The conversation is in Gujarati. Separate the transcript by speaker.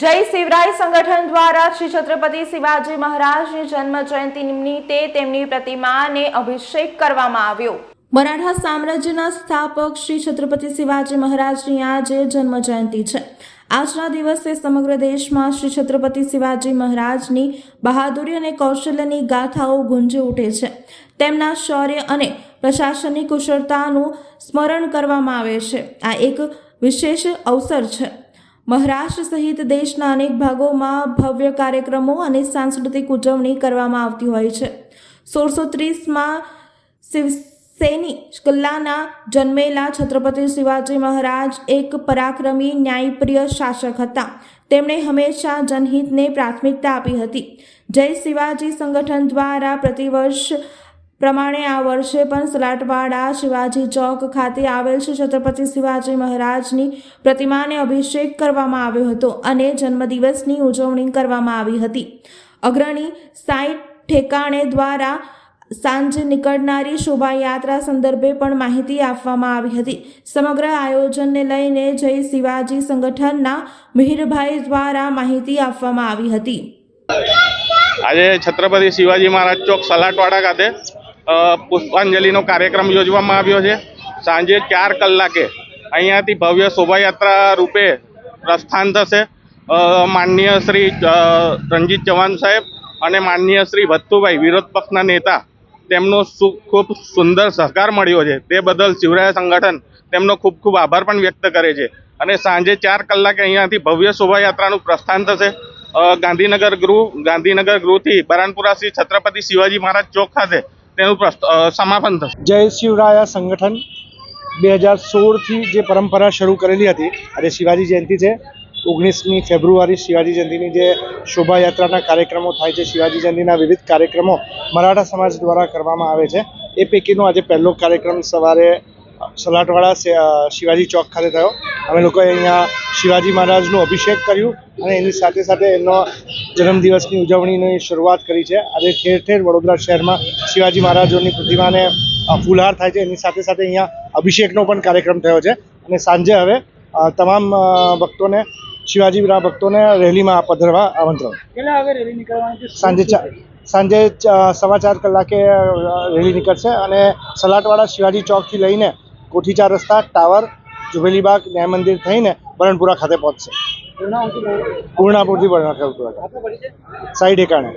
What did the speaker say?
Speaker 1: જય શિવરાય સંગઠન દ્વારા શ્રી છત્રપતિ શિવાજી મહારાજની જન્મ જયંતિ નિમિત્તે તેમની પ્રતિમાને અભિષેક કરવામાં આવ્યો. મરાઠા સામ્રાજ્યના સ્થાપક શ્રી છત્રપતિ શિવાજી મહારાજની આજે જન્મ જયંતિ છે. આજના દિવસે સમગ્ર દેશમાં શ્રી છત્રપતિ શિવાજી મહારાજની બહાદુરી અને કૌશલ્યની ગાથાઓ ગુંજી ઉઠે છે. તેમના શૌર્ય અને પ્રશાસનિક કુશળતાનું સ્મરણ કરવામાં આવે છે. આ એક વિશેષ અવસર છે. મહારાષ્ટ્ર સહિત દેશના અનેક ભાગોમાં ભવ્ય કાર્યક્રમો અને સાંસ્કૃતિક ઉજવણી કરવામાં આવતી હોય છે. સોળસો ત્રીસમાં શિવસેની કિલ્લાના જન્મેલા છત્રપતિ શિવાજી મહારાજ એક પરાક્રમી ન્યાયપ્રિય શાસક હતા. તેમણે હંમેશા જનહિતને પ્રાથમિકતા આપી હતી. જય શિવાજી સંગઠન દ્વારા પ્રતિવર્ષ પ્રમાણે આ વર્ષે પણ સલાટવાડા શિવાજી ચોક ખાતે આવેલ શ્રી છત્રપતિ શિવાજી મહારાજની પ્રતિમાને અભિષેક કરવામાં આવ્યો હતો અને જન્મદિવસની ઉજવણી કરવામાં આવી હતી. અગ્રણી સાઈટ ઠેકાણે દ્વારા સાંજે નીકળનારી શોભાયાત્રા સંદર્ભે પણ માહિતી આપવામાં આવી હતી. સમગ્ર આયોજનને લઈને જય શિવાજી સંગઠનના મિહિરભાઈ દ્વારા માહિતી આપવામાં આવી હતી.
Speaker 2: આજે છત્રપતિ શિવાજી મહારાજ ચોક સલાટવાડા ખાતે પુષ્પાંજલિનો કાર્યક્રમ યોજવામાં આવ્યો છે. સાંજે ચાર કલાકે અહીંયાથી ભવ્ય શોભાયાત્રા રૂપે પ્રસ્થાન થશે. માનનીય શ્રી રણજીત ચૌહાણ સાહેબ અને માનનીય શ્રી ભત્તુભાઈ વિરોધ પક્ષના નેતા, તેમનો ખૂબ સુંદર સહકાર મળ્યો છે. તે બદલ શિવરાય સંગઠન તેમનો ખૂબ ખૂબ આભાર પણ વ્યક્ત કરે છે. અને સાંજે ચાર કલાકે અહીંયાથી ભવ્ય શોભાયાત્રાનું પ્રસ્થાન થશે. ગાંધીનગર ગૃહ, ગાંધીનગર ગૃહથી બરાનપુરા શ્રી છત્રપતિ શિવાજી મહારાજ ચોક ખાતે તેનું સમાપન થશે.
Speaker 3: જય શિવરાયા સંગઠન. બે હજાર સોળથી જે પરંપરા શરૂ કરેલી હતી, આજે શિવાજી જયંતિ છે. ઓગણીસમી ફેબ્રુઆરી શિવાજી જયંતિની જે શોભાયાત્રાના કાર્યક્રમો થાય છે, શિવાજી જયંતિના વિવિધ કાર્યક્રમો મરાઠા સમાજ દ્વારા કરવામાં આવે છે. એ પૈકીનો આજે પહેલો કાર્યક્રમ સવારે સલાટવાડા શિવાજી ચોક ખાતે થયો. અમે લોકોએ અહીંયા શિવાજી મહારાજનું અભિષેક કર્યું અને એની સાથે સાથે એમનો જન્મદિવસની ઉજવણીની શરૂઆત કરી છે. આજે ઠેર ઠેર વડોદરા શહેરમાં શિવાજી મહારાજોની પ્રતિમાને ફૂલહાર થાય છે. એની સાથે સાથે અહીંયા અભિષેકનો પણ કાર્યક્રમ થયો છે. અને સાંજે હવે તમામ ભક્તોને શિવાજી ભક્તોને રેલીમાં પધરવા આમંત્રણ. સાંજે ચાર સાંજે સવા ચાર કલાકે રેલી નીકળશે અને સલાટવાડા શિવાજી ચોકથી લઈને કોઠીચાર રસ્તા ટાવર જુબેલીબાગ ન્યાય મંદિર થઈને બરણપુરા ખાતે પહોંચશે. પૂર્ણાપુરથી બરણપુરા સાઈડ એકાણે